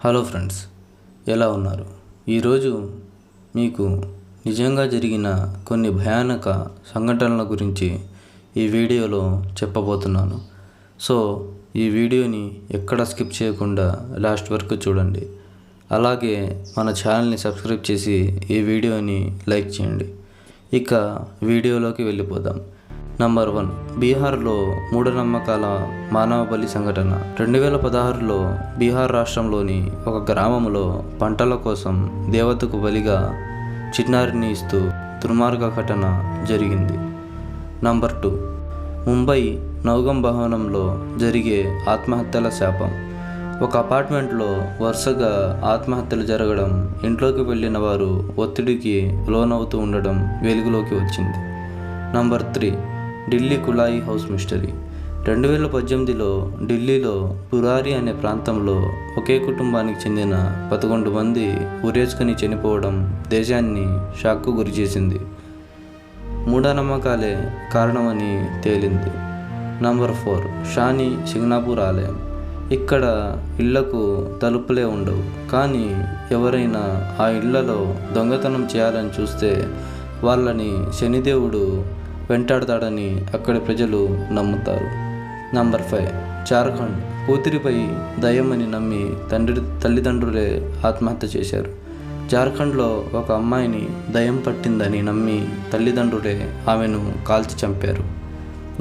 Hello friends ఎలా ఉన్నారు? ఈరోజు మీకు నిజంగా జరిగిన కొన్ని భయానక సంఘటనల గురించి ఈ వీడియోలో చెప్పబోతున్నాను. సో ఈ వీడియోని ఎక్కడ స్కిప్ చేయకుండా లాస్ట్ వరకు చూడండి. అలాగే మన ఛానల్ని సబ్స్క్రైబ్ చేసి ఈ వీడియోని లైక్ చేయండి. ఇక వీడియోలోకి వెళ్ళిపోదాం. నంబర్ వన్ బీహార్లో మూఢనమ్మకాల మానవ బలి సంఘటన రెండు వేల పదహారులో బీహార్ రాష్ట్రంలోని ఒక గ్రామంలో పంటల కోసం దేవతకు బలిగా చిన్నారిని ఇస్తూ దుర్మార్గ ఘటన జరిగింది. నంబర్ టూ ముంబై నౌగం భవనంలో జరిగే ఆత్మహత్యల శాపం. ఒక అపార్ట్మెంట్లో వరుసగా ఆత్మహత్యలు జరగడం ఇంట్లోకి వెళ్ళిన వారు ఒత్తిడికి లోనవుతూ ఉండడం వెలుగులోకి వచ్చింది. నంబర్ త్రీ ఢిల్లీ కులాయి హౌస్ మిస్టరీ. రెండు వేల పద్దెనిమిదిలో ఢిల్లీలో పురారి అనే ప్రాంతంలో ఒకే కుటుంబానికి చెందిన పదకొండు మంది ఉరేసుకుని చనిపోవడం దేశాన్ని షాక్కు గురిచేసింది. మూఢనమ్మకాలే కారణమని తేలింది. నంబర్ ఫోర్ షాని సింగనాపూర్ ఆలయం. ఇక్కడ ఇళ్ళకు తలుపులే ఉండవు. కానీ ఎవరైనా ఆ ఇళ్ళలో దొంగతనం చేయాలని చూస్తే వాళ్ళని శనిదేవుడు వెంటాడతాడని అక్కడి ప్రజలు నమ్ముతారు. Number five. జార్ఖండ్ కూతురిపై దయ్యమని నమ్మి తండ్రి తల్లిదండ్రులే ఆత్మహత్య చేశారు. జార్ఖండ్లో ఒక అమ్మాయిని దయ్యం పట్టిందని నమ్మి తల్లిదండ్రులే ఆమెను కాల్చి చంపారు.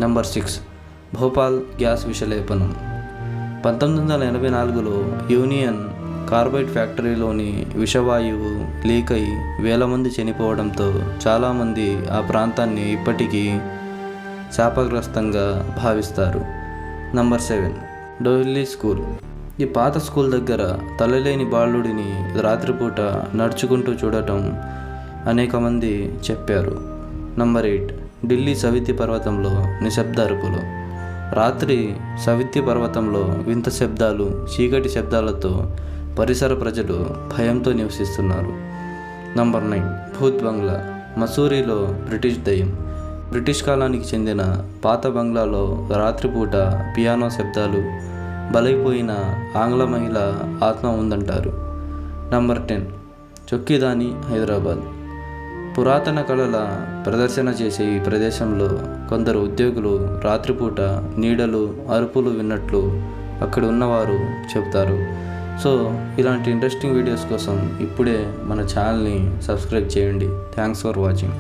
Number six. భోపాల్ గ్యాస్ విషలేపనం. పంతొమ్మిది వందల ఎనభై నాలుగులో యూనియన్ కార్బైడ్ ఫ్యాక్టరీలోని విషవాయువు లీక్ అయి వేల మంది చనిపోవడంతో చాలామంది ఆ ప్రాంతాన్ని ఇప్పటికీ శాపగ్రస్తంగా భావిస్తారు. Number seven. Dow Hill school. ఈ పాత స్కూల్ దగ్గర తలలేని బాలుడిని రాత్రిపూట నడుచుకుంటూ చూడటం అనేక మంది చెప్పారు. Number eight. ఢిల్లీ సవితి పర్వతంలో నిశ్శబ్ద అరుపులు. రాత్రి సవితి పర్వతంలో వింత శబ్దాలు చీకటి శబ్దాలతో పరిసర ప్రజలు భయంతో నివసిస్తున్నారు. నంబర్ నైన్ భూత్ బంగ్లా మసూరిలో బ్రిటిష్ దయ్యం. బ్రిటిష్ కాలానికి చెందిన పాత బంగ్లాలో రాత్రిపూట పియానో శబ్దాలు బలైపోయిన ఆంగ్ల మహిళ ఆత్మ ఉందంటారు. నంబర్ టెన్ చొక్కిదాని హైదరాబాద్. పురాతన కళల ప్రదర్శన చేసే ఈ ప్రదేశంలో కొందరు ఉద్యోగులు రాత్రిపూట నీడలు అరుపులు విన్నట్లు అక్కడ ఉన్నవారు చెబుతారు. సో ఇలాంటి ఇంట్రెస్టింగ్ వీడియోస్ కోసం ఇప్పుడే మన ఛానల్ని సబ్స్క్రైబ్ చేయండి. Thanks for watching